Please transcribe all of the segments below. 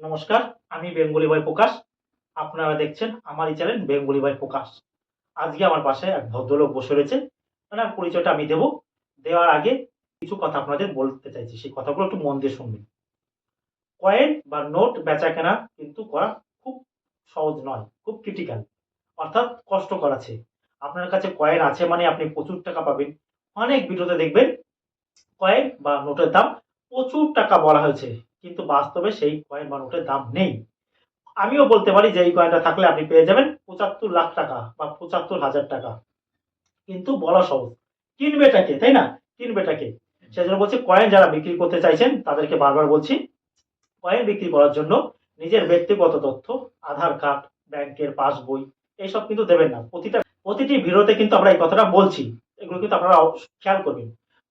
নমস্কার, আমি বেঙ্গলি বয় প্রকাশ। আপনারা দেখছেন আমার এই চ্যানেল বেঙ্গলি বয় প্রকাশ। আজকে আমার পাশে এক ভদ্রলোক বসে রয়েছে। ওনার পরিচয়টা আমি দেব। দেওয়ার আগে কিছু কথা আপনাদের বলতে চাইছি। সেই কথাগুলো একটু মন দিয়ে শুনবেন। কয়েন বা নোট বেচা কেনা কিন্তু করা খুব সহজ নয়, খুব ক্রিটিক্যাল অর্থাৎ কষ্টকর আছে। আপনার কাছে কয়েন আছে মানে আপনি প্রচুর টাকা পাবেন। অনেক ভিডিওতে দেখবেন কয়েন বা নোটের দাম প্রচুর টাকা বলা হয়েছে। কিন্তু বাস্তবে সেই কয়েন বা নোটের দাম নেই। আমিও বলতে পারি যে এই কয়েনটা থাকলে আপনি পেয়ে যাবেন পঁচাত্তর লাখ টাকা বা পঁচাত্তর হাজার টাকা। কিন্তু বলা সহজ কিনবেটাকে তাই না? কিনবেটাকে সেজন্য বলছি, কয়েন যারা বিক্রি করতে চাইছেন, তাদেরকে বারবার বলছি, কয়েন বিক্রি করার জন্য নিজের ব্যক্তিগত তথ্য, আধার কার্ড, ব্যাংকের পাসবই এইসব কিন্তু দেবেন না। প্রতিটা, প্রতিটি ভিডিওতে কিন্তু আমরা এই কথাটা বলছি, এগুলো কিন্তু আপনারা খেয়াল করবেন।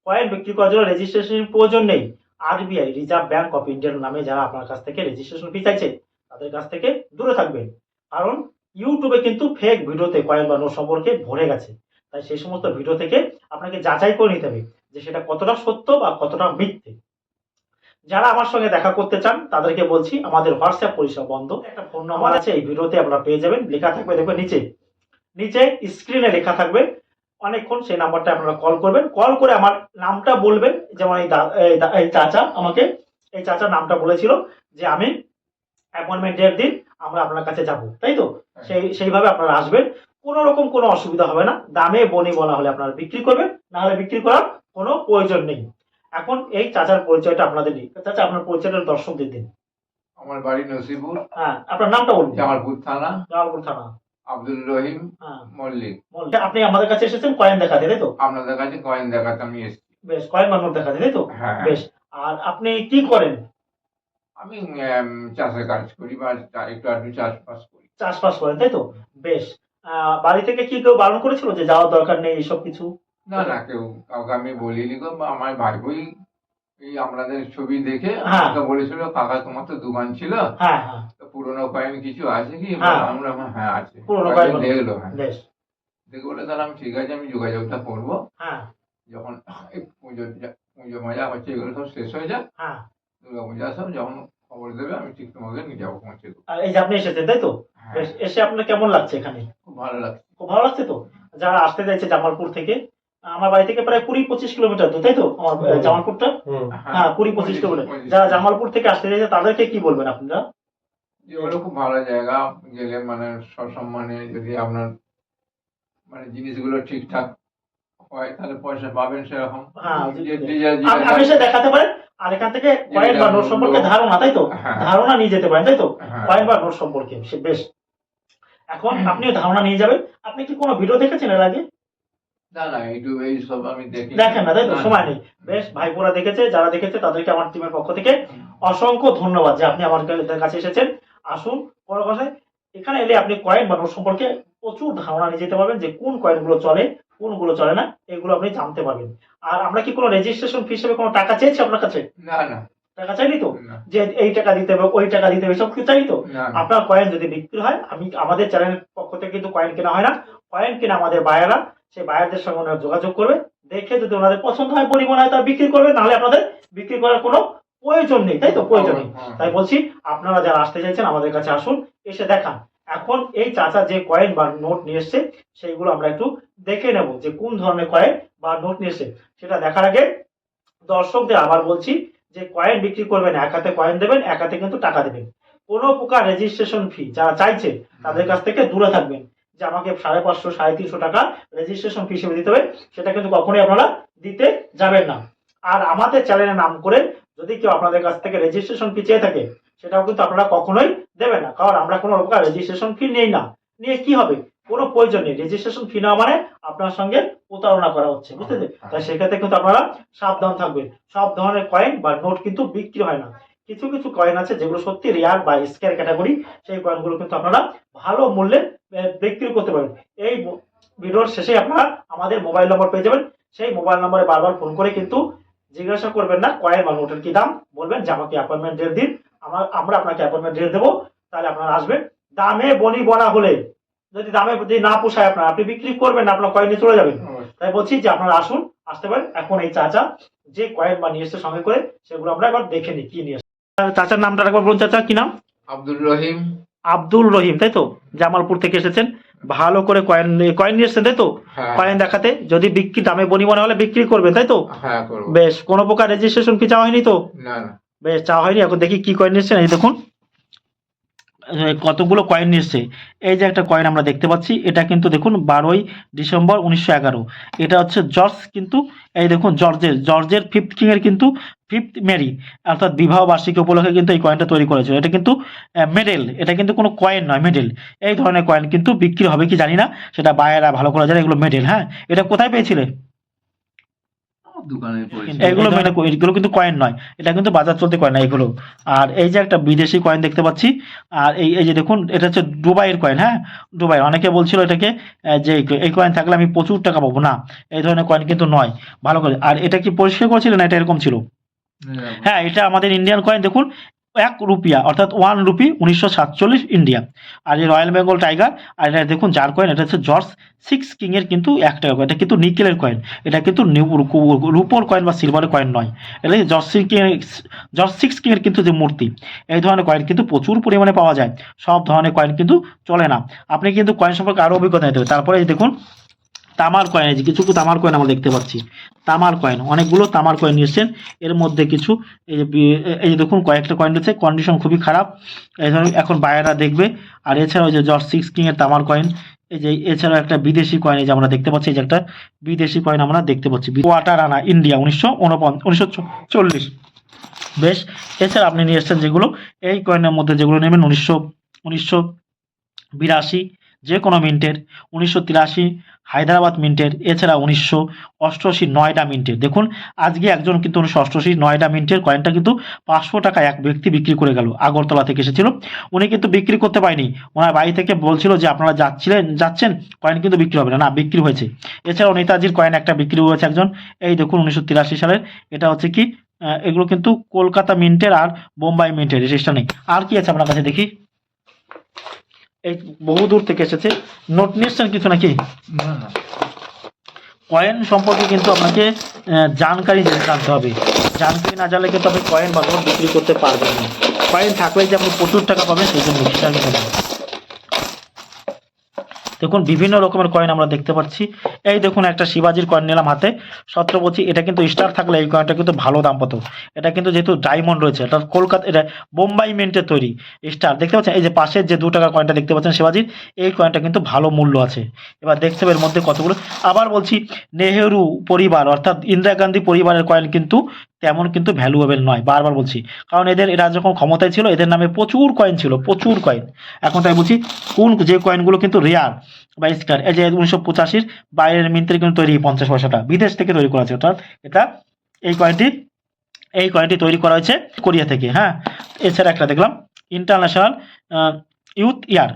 কয়েন বিক্রি করার জন্য রেজিস্ট্রেশনের প্রয়োজন নেই। আরবিআই রিজার্ভ ব্যাংক অফ ইন্ডিয়ার নামে যারা আপনার কাছ থেকে রেজিস্ট্রেশন ফি চাইছে তাদের কাছ থেকে দূরে থাকবেন। কারণ ইউটিউবে কিন্তু ফেক ভিডিওতে কয়েন বা নোট সম্পর্কে ভরে গেছে। তাই সেই সমস্ত ভিডিও থেকে আপনাকে যাচাই করে নিতে হবে যে সেটা কতটা সত্য বা কতটা মিথ্যে। যারা আমার সঙ্গে দেখা করতে চান, তাদেরকে বলছি, আমাদের হোয়াটসঅ্যাপ পরিষেবা বন্ধ। একটা ফোন নাম্বার আছে, এই ভিডিওতে আপনারা পেয়ে যাবেন। লেখা থাকবে দেখবেন নিচে। নিচে স্ক্রিনে লেখা থাকবে অনেকক্ষণ সেই নাম্বারটা আপনারা কল করবেন। কল করে আমার নামটা বলবেন যেমন এই এই চাচা আমাকে এই চাচার নামটা বলেছিল যে আমি অ্যাপয়েন্টমেন্ট ডেট দিন আমরা আপনার কাছে যাব তাই তো? সেই সেইভাবে আপনারা আসবেন। কোনো রকম কোনো অসুবিধা হবে না। দামে বনি বলা হলে আপনারা বিক্রি করবেন না হলে বিক্রি করার কোনো প্রয়োজন নেই। এখন এই চাচার পরিচয়টা আপনাদের দিই। চাচা আপনার পরিচয়টা দর্শকদের দিন। আমার বাড়ি নসিপুর। হ্যাঁ আপনার নামটা বলুন। জামালপুর থানা। জামালপুর থানা। আব্দুল রহিম হ্যাঁ। মল্লিক। আপনি আমাদের কাছে এসেছেন কয়েন দেখাতে তাই তো? আপনাদের কাছে কয়েন দেখাতে আমি এসেছি। বেশ কয়েন বানোট দেখাতে তাই তো? হ্যাঁ। বেশ আর আপনি কি করেন? আমি চাষের কাজ করি বা একটু আধটু চাষবাস করি। চাষবাস করেন তাই তো? বেশ বাড়ি থেকে কি কেউ বারণ করেছিল যে যাওয়ার দরকার নেই এইসব কিছু? না না কেউ কাউকে আমি বলিনি গো আমার ভাই ভাইবই এই আপনাদের ছবি দেখে হ্যাঁ। আমাকে বলেছিল কাকা তোমার তো দোকান ছিল? তো পুরোনো কয়েন কিছু আছে কি? হ্যাঁ। আমরা হ্যাঁ আছে। পুরোনো কয়েন দেখল হ্যাঁ। বেশ। দেখে বলে তাহলে আমি ঠিক আছে আমি যোগাযোগটা করব। হ্যাঁ। যখন এই পুজো পুজো মজা হচ্ছে এগুলো সব শেষ হয়ে যায় হ্যাঁ। দুর্গা পূজা সব যখন খবর দেবে আমি ঠিক তোমাকে নিয়ে যাব পৌঁছে দেবো। আর এই যে আপনি এসেছেন তাই তো? হ্যাঁ। বেশ এসে আপনার কেমন লাগছে এখানে? খুব ভালো লাগছে। খুব ভালো লাগছে তো? যারা আসতে চাইছে জামালপুর থেকে আমার বাড়ি থেকে প্রায় কুড়ি পঁচিশ কিলোমিটার তো তাই তো? আমার আহ, জামালপুরটা? হ্যাঁ কুড়ি পঁচিশ কিলোমিটার। যারা জামালপুর থেকে আসতে চাইছে তাদেরকে কি বলবেন আপনারা? যেগুলো খুব ভালো জায়গা গেলে মানে সসম্মানে যদি আপনার মানে জিনিসগুলো ঠিকঠাক হয় তাহলে পয়সা পাবেন সেরকম। হ্যাঁ, আপনি দেখাতে পারেন আর এখান থেকে কয়েন বা নোট সম্পর্কে ধারণা তাই তো? হ্যাঁ। ধারণা নিয়ে যেতে পারেন তাই তো? হ্যাঁ। কয়েন বা নোট সম্পর্কে সে বেশ। এখন আপনিও ধারণা নিয়ে যাবেন। আপনি কি কোনো ভিডিও দেখেছেন এর আগে? না না ইউটিউবে এই সব আমি দেখি দেখেন না তাই তো? সময় নেই। বেশ ভাইপোরা দেখেছে যারা দেখেছে তাদেরকে আমার টিমের পক্ষ থেকে অসংখ্য ধন্যবাদ যে আপনি আমার কাছে এসেছেন। আসুন বড় কথায় এখানে এলে আপনি কয়েন বা নোট সম্পর্কে প্রচুর ধারণা নিয়ে যেতে পারবেন যে কোন কয়েনগুলো চলে কোনগুলো চলে না এগুলো আপনি জানতে পারবেন। আর আমরা কি কোনো রেজিস্ট্রেশন ফি হিসেবে কোনো টাকা চেয়েছি আপনার কাছে? না না। টাকা চাইনি তো? যে এই টাকা দিতে হবে ওই টাকা দিতে হবে সব কিছু চাই তো। আপনার কয়েন যদি বিক্রি হয় আমি আমাদের চ্যানেলের পক্ষ থেকে কিন্তু কয়েন কেনা হয় না। কয়েন কেনা আমাদের বায়াররা সেই বায়ারদের সঙ্গে ওনারা যোগাযোগ করবে। দেখে যদি ওনাদের পছন্দ হয় পরিমাণ হয় তারা বিক্রি করবে। নাহলে আপনাদের বিক্রি করার কোনো প্রয়োজন নেই তাই তো? প্রয়োজন নেই। তাই বলছি আপনারা যারা আসতে চাইছেন আমাদের কাছে আসুন এসে দেখান। এখন এই চাচা যে কয়েন বা নোট নিয়ে এসছে সেইগুলো আমরা একটু দেখে নেব যে কোন ধরনের কয়েন বা নোট নিয়ে এসছে। সেটা দেখার আগে দর্শকদের আবার বলছি যে কয়েন বিক্রি করবেন এক হাতে কয়েন দেবেন এক হাতে কিন্তু টাকা দেবেন। কোনো প্রকার রেজিস্ট্রেশন ফি যারা চাইছে তাদের কাছ থেকে দূরে থাকবেন। যে আমাকে সাড়ে পাঁচশো সাড়ে তিনশো টাকা রেজিস্ট্রেশন ফি হিসেবে দিতে হবে সেটা কিন্তু কখনোই আপনারা দিতে যাবেন না। আর আমাদের চ্যানেলের নাম করে যদি কেউ আপনাদের কাছ থেকে রেজিস্ট্রেশন ফি চেয়ে থাকে সেটাও কিন্তু আপনারা কখনোই দেবেন না। কারণ আমরা কোনো প্রকার রেজিস্ট্রেশন ফি নেই না। নিয়ে কি হবে? কোনো প্রয়োজন নেই। রেজিস্ট্রেশন ফি না মানে আপনার সঙ্গে প্রতারণা করা হচ্ছে বুঝতে তাই সেক্ষেত্রে কিন্তু আপনারা সাবধান থাকবেন। সব ধরনের কয়েন বা নোট কিন্তু বিক্রি হয় না। কিছু কিছু কয়েন আছে যেগুলো সত্যি রেয়ার বা স্কেয়ার ক্যাটাগরি সেই কয়েনগুলো কিন্তু আপনারা ভালো মূল্যে বিক্রি করতে পারেন এই ভিডিওর শেষে আপনারা আমাদের মোবাইল নম্বর পেয়ে যাবেন। সেই মোবাইল নম্বরে বারবার ফোন করে কিন্তু জিজ্ঞাসা করবেন না কয়েন বা নোটের কি দাম বলবেন যে আমাকে অ্যাপয়েন্টমেন্ট ডেট দিন আমার আমরা আপনাকে অ্যাপয়েন্টমেন্ট ডেট দেবো তাহলে আপনারা আসবেন। দামে বনি বনা হলে যদি দামে যদি না পোষায় আপনার আপনি বিক্রি করবেন না আপনার কয়েন নিয়ে চলে যাবেন তাই বলছি যে আপনারা আসুন আসতে পারেন। এখন এই চাচা যে কয়েন বা নিয়ে এসছে সঙ্গে করে সেগুলো আমরা একবার দেখে নিই কি নিয়ে। চাচার নামটা একবার বলুন চাচা কি নাম? আব্দুল রহিম। আব্দুল রহিম তাই তো? জামালপুর থেকে এসেছেন। ভালো করে কয়েন কয়েন নিয়ে এসেছেন তাই তো? হ্যাঁ। কয়েন দেখাতে যদি বিক্রি দামে বনি মনে হলে বিক্রি করবেন তাই তো? হ্যাঁ বেশ কোনো প্রকার রেজিস্ট্রেশন কি চাওয়া হয়নি তো? বেশ চাওয়া হয়নি এখন দেখি কি কয়েন নিয়েছেন এই দেখুন। কতগুলো কয়েন এসছে? এই যে একটা কয়েন আমরা দেখতে পাচ্ছি, এটা কিন্তু দেখুন বারোই ডিসেম্বর উনিশশো এগারো। এটা হচ্ছে জর্জ কিন্তু, এই দেখুন জর্জের জর্জের ফিফথ কিং এর কিন্তু ফিফথ মেরি অর্থাৎ বিবাহ বার্ষিকী উপলক্ষে কিন্তু এই কয়েনটা তৈরি করেছিল। এটা কিন্তু মেডেল এটা কিন্তু কোনো কয়েন নয় মেডেল এই ধরনের কয়েন কিন্তু বিক্রি হবে কি জানি না, সেটা বায়েরা ভালো করে জানে, এগুলো মেডেল হ্যাঁ? এটা কোথায় পেয়েছিলে? এগুলো মেনে এগুলো কিন্তু কয়েন নয়। এটা কিন্তু বাজার চলতে কয়েন না এগুলো। আর এই যে একটা বিদেশি কয়েন দেখতে পাচ্ছি আর এই এই যে দেখুন এটা হচ্ছে দুবাইয়ের কয়েন হ্যাঁ? দুবাই। অনেকে বলছিল এটাকে যে এই- এই কয়েন থাকলে আমি প্রচুর টাকা পাবো। না এই ধরনের কয়েন কিন্তু নয়। ভালো করে আর এটা কি পরিষ্কার করেছিল না এটা এরকম ছিল? হ্যাঁ এটা আমাদের ইন্ডিয়ান কয়েন দেখুন। এক রুপিয়া, অর্থাৎ ওয়ান রুপি উনিশশো সাতচল্লিশ ইন্ডিয়া আর এই রয়্যাল বেঙ্গল টাইগার আর এটা দেখুন, যার কয়েন এটা হচ্ছে জর্জ সিক্স কিং এর কিন্তু এক টাকা কয়েন এটা কিন্তু নিকেলের কয়েন এটা কিন্তু রুপোর কয়েন বা সিলভারের কয়েন নয়। এটা George six George six king এর কিন্তু যে মূর্তি, এই ধরনের কয়েন কিন্তু প্রচুর পরিমাণে পাওয়া যায়। সব ধরনের কয়েন কিন্তু চলে না। আপনি কিন্তু কয়েন সম্পর্কে আরও অভিজ্ঞতা নিতে হবে তারপরে দেখুন তামার কয়েন যে কিছু তামার কয়েন আমরা দেখতে পাচ্ছি। তামার কয়েন অনেকগুলো তামার কয়েন নিয়েছেন। এর মধ্যে কিছু, এই যে এই যে দেখুন, কয়েকটা কয়েন রয়েছে। কন্ডিশন খুবই খারাপ। এখন বায়াররা দেখবে। আর এছাড়াও যে জর্জ সিক্স কিং এর তামার কয়েন এই যে, এছাড়াও একটা বিদেশি কয়েন এই যে আমরা দেখতে পাচ্ছি, এই যে একটা বিদেশি কয়েন আমরা দেখতে পাচ্ছি। ওয়াটার আনা ইন্ডিয়া উনিশশো উনিশশো চল্লিশ। বেশ, এছাড়া আপনি নিয়ে এসেছেন যেগুলো, এই কয়েনের মধ্যে যেগুলো নেবেন, উনিশশো উনিশশো বিরাশি যে কোনো মিন্টের উনিশশো তিরাশি হায়দ্রাবাদ মিন্টের, এছাড়া উনিশশো অষ্টআশি নয়ডা মিন্টের। দেখুন, আজকে একজন কিন্তু উনিশশো অষ্টআশি নয়ডা মিন্টের কয়েনটা কিন্তু পাঁচশো টাকা এক ব্যক্তি বিক্রি করে গেল, আগরতলা থেকে এসেছিল। উনি কিন্তু বিক্রি করতে পারেনি। ওনার বাড়ি থেকে বলছিল যে, আপনারা যাচ্ছিলেন, যাচ্ছেন, কয়েন কিন্তু বিক্রি হবে না। না, বিক্রি হয়েছে। এছাড়াও নেতাজির কয়েন একটা বিক্রি হয়েছে একজন। এই দেখুন, উনিশশো তিরাশি সালের। এটা হচ্ছে কি এগুলো কিন্তু কলকাতা মিন্টের আর বোম্বাই মিন্টের রেজিস্টার নেই। আর কি আছে আপনার কাছে দেখি? এই বহু দূর থেকে এসেছে। নোট নিয়েছেন কিছু নাকি? কয়েন সম্পর্কে কিন্তু আপনাকে আহ, জানকারি জানতে হবে। জানকারি না জানলে কিন্তু আপনি কয়েন বা নোট বিক্রি করতে পারবেন না। কয়েন থাকলে যে আপনি প্রচুর টাকা পাবেন সেই জন্য সেটা কিন্তু না। দেখুন, বিভিন্ন রকমের কয়েন আমরা দেখতে পাচ্ছি। এই দেখুন, একটা শিবাজির কয়েন নিলাম হাতে। বলছি এটা কিন্তু স্টার থাকলে এই কয়েনটা কিন্তু ভালো দাম পেত এটা কিন্তু যেহেতু ডায়মন্ড রয়েছে, এটা কলকাতা এটা বোম্বাই মিন্টের তৈরি স্টার দেখতে পাচ্ছেন, এই যে পাশের যে দু টাকা কয়েনটা দেখতে পাচ্ছেন শিবাজির এই কয়েনটা কিন্তু ভালো মূল্য আছে। এবার দেখতে হবে এর মধ্যে কতগুলো। আবার বলছি, নেহেরু পরিবার, অর্থাৎ ইন্দিরা গান্ধী পরিবারের কয়েন কিন্তু তেমন কিন্তু ভ্যালুয়েবল নয়, বারবার বলছি। কারণ এদের, এরা যখন ক্ষমতায় ছিল, এদের নামে প্রচুর কয়েন ছিল, প্রচুর কয়েন এখন তাই বলছি, কোন যে কয়েনগুলো কিন্তু রেয়ার বা স্টার এই যে উনিশশো পঁচাশির বাইরের মিন্ত্রে কিন্তু তৈরি, পঞ্চাশ পয়সাটা, বিদেশ থেকে তৈরি করা আছে অর্থাৎ এটা, এই কয়েনটি এই কয়েনটি তৈরি করা হয়েছে কোরিয়া থেকে হ্যাঁ। এছাড়া একটা দেখলাম ইন্টারন্যাশনাল ইউথ ইয়ার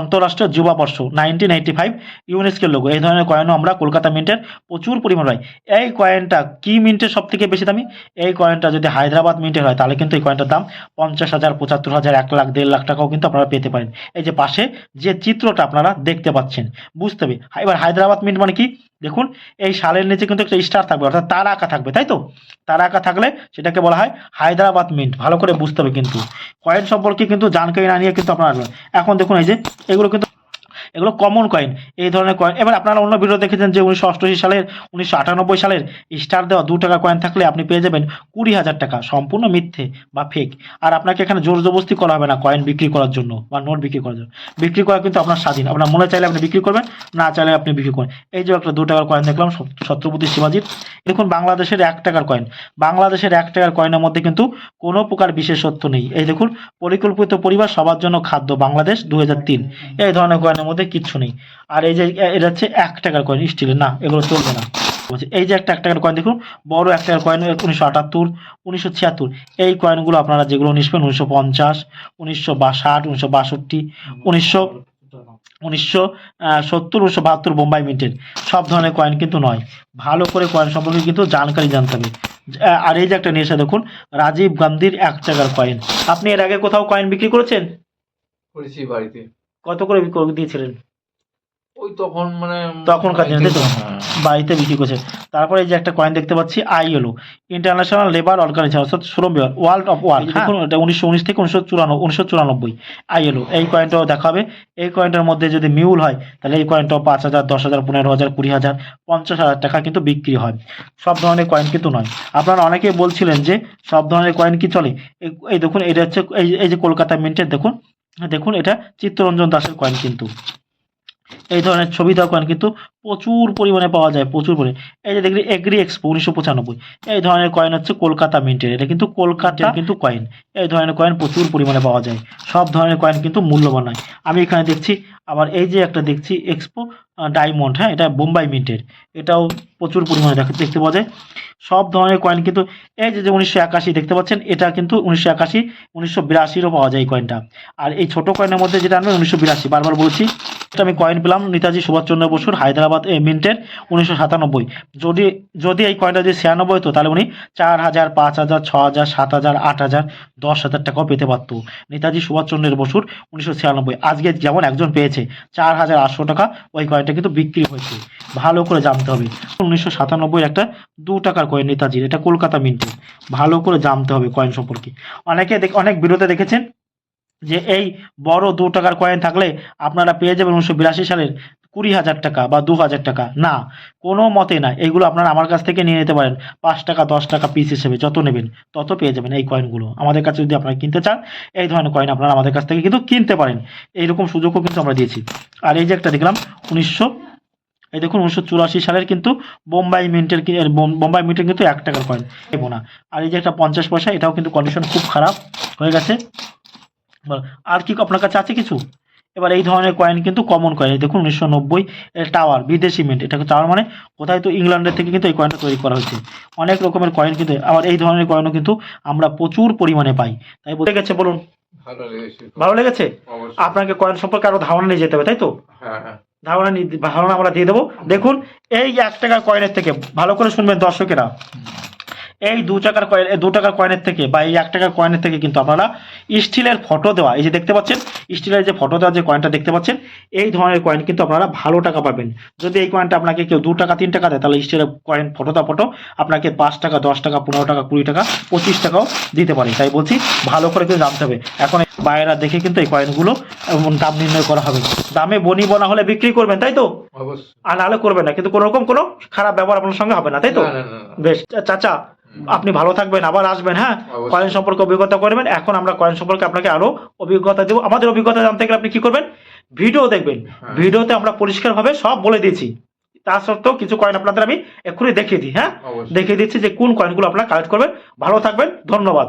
আন্তঃরাষ্ট্রীয় যুবা বর্ষ নাইনটিন এইটি ফাইভ ইউনেস্কোর লোগো এই ধরনের কয়েনও আমরা কলকাতা মিন্টের প্রচুর পরিমাণ হয় এই কয়েনটা কি মিন্টের সব থেকে বেশি দামি? এই কয়েনটা যদি হায়দ্রাবাদ মিন্টের হয়, তাহলে কিন্তু এই কয়েনটার দাম পঞ্চাশ হাজার, পঁচাত্তর হাজার, এক লাখ, দেড় লাখ টাকাও কিন্তু আপনারা পেতে পারেন। এই যে পাশে যে চিত্রটা আপনারা দেখতে পাচ্ছেন, বুঝতে হবে। এবার হায়দ্রাবাদ মিন্ট মানে কি? দেখুন, এই সালের নিচে কিন্তু একটা স্টার থাকবে, অর্থাৎ তারা আঁকা থাকবে, তাই তো? তারা আঁকা থাকলে সেটাকে বলা হয় হায়দ্রাবাদ মিন্ট ভালো করে বুঝতে হবে কিন্তু। কয়েন সম্পর্কে কিন্তু জানকারি না নিয়ে কিন্তু আপনারা এখন দেখুন, এই যে এগুলো কিন্তু এগুলো কমন কয়েন এই ধরনের কয়েন এবার আপনারা অন্য ভিডিও দেখেছেন যে উনিশশো অষ্টআশি সালের, উনিশশো আটানব্বই সালের স্টার দেওয়া দু টাকা কয়েন থাকলে আপনি পেয়ে যাবেন কুড়ি হাজার টাকা। সম্পূর্ণ মিথ্যে বা ফেক আর আপনাকে এখানে জোর জবরদস্তি করা হবে না কয়েন বিক্রি করার জন্য বা নোট বিক্রি করার জন্য। বিক্রি করা কিন্তু আপনার স্বাধীন। আপনার মনে চাইলে আপনি বিক্রি করবেন, না চাইলে আপনি বিক্রি করেন। এই যে একটা দু টাকার কয়েন দেখলাম ছত্রপতি শিবাজির। দেখুন, বাংলাদেশের এক টাকার কয়েন বাংলাদেশের এক টাকার কয়েনের মধ্যে কিন্তু কোনো প্রকার বিশেষত্ব নেই। এই দেখুন, পরিকল্পিত পরিবার সবার জন্য খাদ্য বাংলাদেশ দু এই ধরনের কয়েনের মধ্যে কিচ্ছু নেই। আর এই যে এটা হচ্ছে এক টাকার কয়েন স্টিলের না, এগুলো চলবে না। এই যে একটা এক টাকার কয়েন দেখুন, বড় এক টাকার কয়েন উনিশশো আটাত্তর, উনিশশো ছিয়াত্তর। এই কয়েনগুলো আপনারা যেগুলো নিসবেন উনিশশো পঞ্চাশ, উনিশশো ষাট উনিশশো বাষট্টি, উনিশশো উনিশশো সত্তর, উনিশশো বাহাত্তর বোম্বাই মিন্টের সব ধরনের কয়েন কিন্তু নয়। ভালো করে কয়েন সম্পর্কে কিন্তু জানকারি জানতে হবে। আর এই যে একটা নিয়ে এসে দেখুন, রাজীব গান্ধীর এক টাকার কয়েন আপনি এর আগে কোথাও কয়েন বিক্রি করেছেন? করেছি বাড়িতে। কত করে দিয়েছিলেন? ওই তখন মানে তখনকার দিনে, তাই তো? হ্যাঁ। বাড়িতে বিক্রি করছে। তারপরে এই যে একটা কয়েন দেখতে পাচ্ছি আইএলও ইন্টারন্যাশনাল লেবার অর্গানাইজেশন অর্থাৎ শ্রম বিভাগ ওয়ার্ল্ড অফ ওয়ার্ক দেখুন এটা উনিশশো উনিশ থেকে উনিশশো চুরানব্বই উনিশশো চুরানব্বই। আইএলও এই কয়েনটাও দেখা হবে এই কয়েনটার মধ্যে যদি মিউল হয় তাহলে এই কয়েনটাও পাঁচ হাজার দশ হাজার পনেরো হাজার কুড়ি হাজার পঞ্চাশ হাজার টাকা কিন্তু বিক্রি হয়। সব ধরনের কয়েন কিন্তু নয়। আপনারা অনেকেই বলছিলেন যে সব ধরনের কয়েন কি চলে? এই- এই দেখুন এটা হচ্ছে এই এই যে কলকাতা মিন্টের দেখুন দেখুন এটা চিত্তরঞ্জন দাসের কয়েন কিন্তু। এই ধরনের ছবি দেওয়া কয়েন কিন্তু প্রচুর পরিমাণে পাওয়া যায় প্রচুর পরিমাণে। এই যে দেখলি এগ্রি এক্সপো উনিশশো পঁচানব্বই এই ধরনের কয়েন হচ্ছে কলকাতা মিন্টের এটা কিন্তু কলকাতা কিন্তু কয়েন এই ধরনের কয়েন প্রচুর পরিমাণে পাওয়া যায়। সব ধরনের কয়েন কিন্তু মূল্যবান নয়। আমি এখানে দেখছি আবার এই যে একটা দেখছি এক্সপো ডায়মন্ড হ্যাঁ এটা বোম্বাই মিন্টের এটাও প্রচুর পরিমাণে দেখা দেখতে পাওয়া যায়। সব ধরনের কয়েন কিন্তু এই যে উনিশশো একাশি দেখতে পাচ্ছেন এটা কিন্তু উনিশশো একাশি উনিশশো বিরাশিরও পাওয়া যায় এই কয়েনটা আর এই ছোট কয়েনের মধ্যে যেটা আনবেন উনিশশো বিরাশি বারবার বলছি আমি কয়েন পেলাম নেতাজি সুভাষচন্দ্র বসুর হায়দ্রাবাদ মিন্টের উনিশশো সাতানব্বই। যদি যদি এই কয়েনটা যদি ছিয়ানব্বই হতো, তাহলে উনি চার হাজার, পাঁচ হাজার, ছ হাজার, সাত হাজার, আট হাজার, দশ হাজার টাকাও পেতে পারতো। নেতাজি সুভাষচন্দ্রের বসুর উনিশশো ছিয়ানব্বই। আজকে যেমন একজন পেয়েছে, চার হাজার আটশো টাকা ওই কয়েনটা কিন্তু বিক্রি হয়েছে। ভালো করে জানতে হবে। উনিশশো সাতানব্বই একটা দু টাকার কয়েন নেতাজির, এটা কলকাতা মিন্টের ভালো করে জানতে হবে কয়েন সম্পর্কে। অনেকে অনেক বিরোধে দেখেছেন যে এই বড় দু টাকার কয়েন থাকলে আপনারা পেয়ে যাবেন উনিশশো বিরাশি সালের কুড়ি হাজার টাকা বা দু হাজার টাকা। না, কোনো মতে না, এগুলো আপনারা আমার কাছ থেকে নিয়ে নিতে পারেন। পাঁচ টাকা, দশ টাকা পিস হিসেবে যত নেবেন, তত পেয়ে যাবেন এই কয়েনগুলো আমাদের কাছে যদি আপনারা কিনতে চান, এই ধরনের কয়েন আপনারা আমাদের কাছ থেকে কিন্তু কিনতে পারেন। এইরকম সুযোগও কিন্তু আমরা দিয়েছি। আর এই যে একটা দেখলাম, উনিশশো, এই দেখুন, উনিশশো চুরাশি সালের কিন্তু বোম্বাই মিন্টের বোম্বাই মিন্টের কিন্তু এক টাকার কয়েন দেবো না। আর এই যে একটা পঞ্চাশ পয়সা, এটাও কিন্তু কন্ডিশন খুব খারাপ হয়ে গেছে। আর কি আপনার কাছে আছে কিছু? এবার এই ধরনের কয়েন কিন্তু কমন কয়েন দেখুন উনিশশো নব্বই টাওয়ার বিদেশি মিন্ট এটা টাওয়ার মানে কোথায় তো ইংল্যান্ডের থেকে কিন্তু এই কয়েনটা তৈরি করা হয়েছে। অনেক রকমের কয়েন কিন্তু আবার এই ধরনের কয়েনও কিন্তু আমরা প্রচুর পরিমাণে পাই। তাই বলে গেছে বলুন। ভালো লেগেছে। আপনাকে কয়েন সম্পর্কে আরও ধারণা নিয়ে যেতে হবে তাই তো? হ্যাঁ হ্যাঁ। ধারণা ধারণা আমরা দিয়ে দেবো। দেখুন এই এক টাকার কয়েনের থেকে ভালো করে শুনবেন দর্শকেরা। এই দু টাকার কয়েন দু টাকার কয়েনের থেকে বা এই এক টাকার কয়েনের থেকে কিন্তু আপনারা স্টিলের ফটো দেওয়া, এই যে দেখতে পাচ্ছেন স্টিলের যে ফটো দেওয়া যে কয়েনটা দেখতে পাচ্ছেন, এই ধরনের কয়েন কিন্তু আপনারা ভালো টাকা পাবেন। যদি এই কয়েনটা আপনাকে কেউ দু টাকা, তিন টাকা দেয়, তাহলে স্টিলের কয়েন ফটো দেওয়া ফটো আপনাকে পাঁচ টাকা, দশ টাকা, পনেরো টাকা, কুড়ি টাকা, পঁচিশ টাকাও দিতে পারে। তাই বলছি, ভালো করে কিন্তু জানতে হবে। এখন বাইরা দেখে কিন্তু এই কয়েনগুলো দাম নির্ণয় করা হবে। দামে বনি বনা হলে বিক্রি করবেন, তাই তো? আর নাহলে করবেন না কিন্তু কোনো রকম কোনো খারাপ ব্যবহার আপনার সঙ্গে হবে না তাই তো। বেশ চাচা আপনি ভালো থাকবেন আবার আসবেন হ্যাঁ? কয়েন সম্পর্কে অভিজ্ঞতা করবেন এখন আমরা কয়েন সম্পর্কে আপনাকে আরও অভিজ্ঞতা দেবো। আমাদের অভিজ্ঞতা জানতে গেলে আপনি কি করবেন? ভিডিও দেখবেন। হ্যাঁ। ভিডিওতে আমরা পরিষ্কারভাবে সব বলে দিয়েছি। তা সত্ত্বেও কিছু কয়েন আপনাদের আমি এক্ষুনি দেখিয়ে দিই হ্যাঁ? দেখিয়ে দিচ্ছি যে কোন কয়েনগুলো আপনারা কালেক্ট করবেন। ভালো থাকবেন ধন্যবাদ।